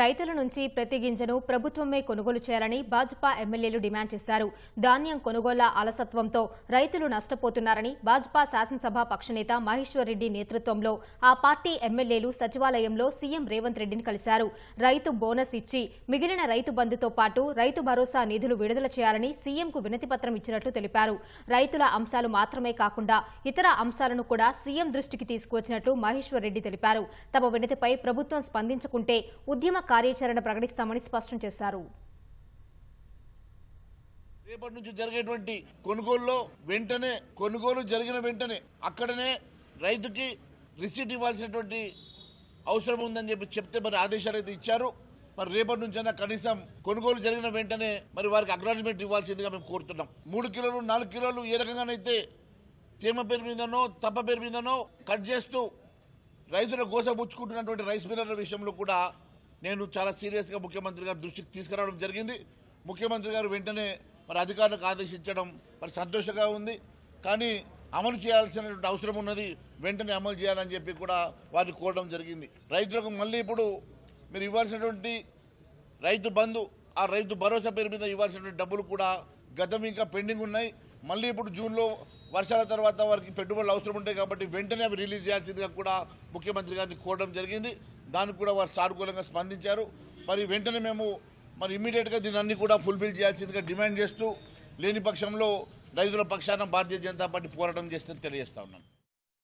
రైతుల నుంచి ప్రతి గింజను ప్రభుత్వమే కొనుగోలు చేయాలని భాజపా ఎమ్మెల్యేలు డిమాండ్ చేశారు. ధాన్యం కొనుగోళ్ళ అలసత్వంతో రైతులు నష్టపోతున్నారని భాజపా శాసనసభ పక్షనేత మహేశ్వర్ రెడ్డి నేతృత్వంలో ఆ పార్టీ ఎమ్మెల్యేలు సచివాలయంలో సీఎం రేవంత్ రెడ్డిని కలిశారు. రైతు బోనస్ ఇచ్చి మిగిలిన రైతు బంధుతో పాటు రైతు భరోసా నిధులు విడుదల చేయాలని సీఎంకు వినతిపత్రం ఇచ్చినట్లు తెలిపారు. రైతుల అంశాలు మాత్రమే కాకుండా ఇతర అంశాలను కూడా సీఎం దృష్టికి తీసుకువచ్చినట్లు మహేశ్వర్ రెడ్డి తెలిపారు. తమ వినతిపై ప్రభుత్వం స్పందించకుంటే ఉద్యమ కార్యాచరణ ప్రకటిస్తామని స్పష్టం చేశారు. రేపటి నుంచి జరిగేటువంటి కొనుగోలులో వెంటనే కొనుగోలు జరిగిన వెంటనే అక్కడనే రైతుకి రిసీట్ ఇవ్వాల్సినటువంటి అవసరం ఉందని చెప్పి చెప్తే మరి ఆదేశాలు అయితే ఇచ్చారు. మరి రేపటి నుంచైనా కనీసం కొనుగోలు జరిగిన వెంటనే మరి వారికి అగ్రాజ్మెంట్ ఇవ్వాల్సిందిగా మేము కోరుతున్నాం. మూడు కిలోలు నాలుగు కిలోలు ఏ రకంగానైతే తేమ పేరు మీదనో తప్ప పేరు మీదనో కట్ చేస్తూ రైతుల గోసబుచ్చుకుంటున్నటువంటి రైస్ మిల్లర్ల విషయంలో కూడా నేను చాలా సీరియస్గా ముఖ్యమంత్రి గారి దృష్టికి తీసుకురావడం జరిగింది. ముఖ్యమంత్రి గారు వెంటనే మరి అధికారులకు ఆదేశించడం మరి సంతోషంగా ఉంది. కానీ అమలు చేయాల్సినటువంటి అవసరం ఉన్నది వెంటనే అమలు చేయాలని చెప్పి కూడా వారిని కోరడం జరిగింది. రైతులకు మళ్ళీ ఇప్పుడు మీరు ఇవ్వాల్సినటువంటి రైతు బంధు ఆ రైతు భరోసా పేరు మీద ఇవ్వాల్సినటువంటి డబ్బులు కూడా గతం ఇంకా పెండింగ్ ఉన్నాయి. మళ్ళీ ఇప్పుడు జూన్లో వర్షాల తర్వాత వారికి పెట్టుబడులు అవసరం ఉంటాయి కాబట్టి వెంటనే అవి రిలీజ్ చేయాల్సిందిగా కూడా ముఖ్యమంత్రి గారిని కోరడం జరిగింది. దానికి కూడా వారు సానుకూలంగా స్పందించారు. మరి వెంటనే మేము మరి ఇమ్మీడియట్గా దీన్ని అన్ని కూడా ఫుల్ఫిల్ చేయాల్సిందిగా డిమాండ్ చేస్తూ లేని పక్షంలో రైతుల పక్షాన భారతీయ జనతా పార్టీ పోరాటం చేస్తే తెలియజేస్తా ఉన్నాను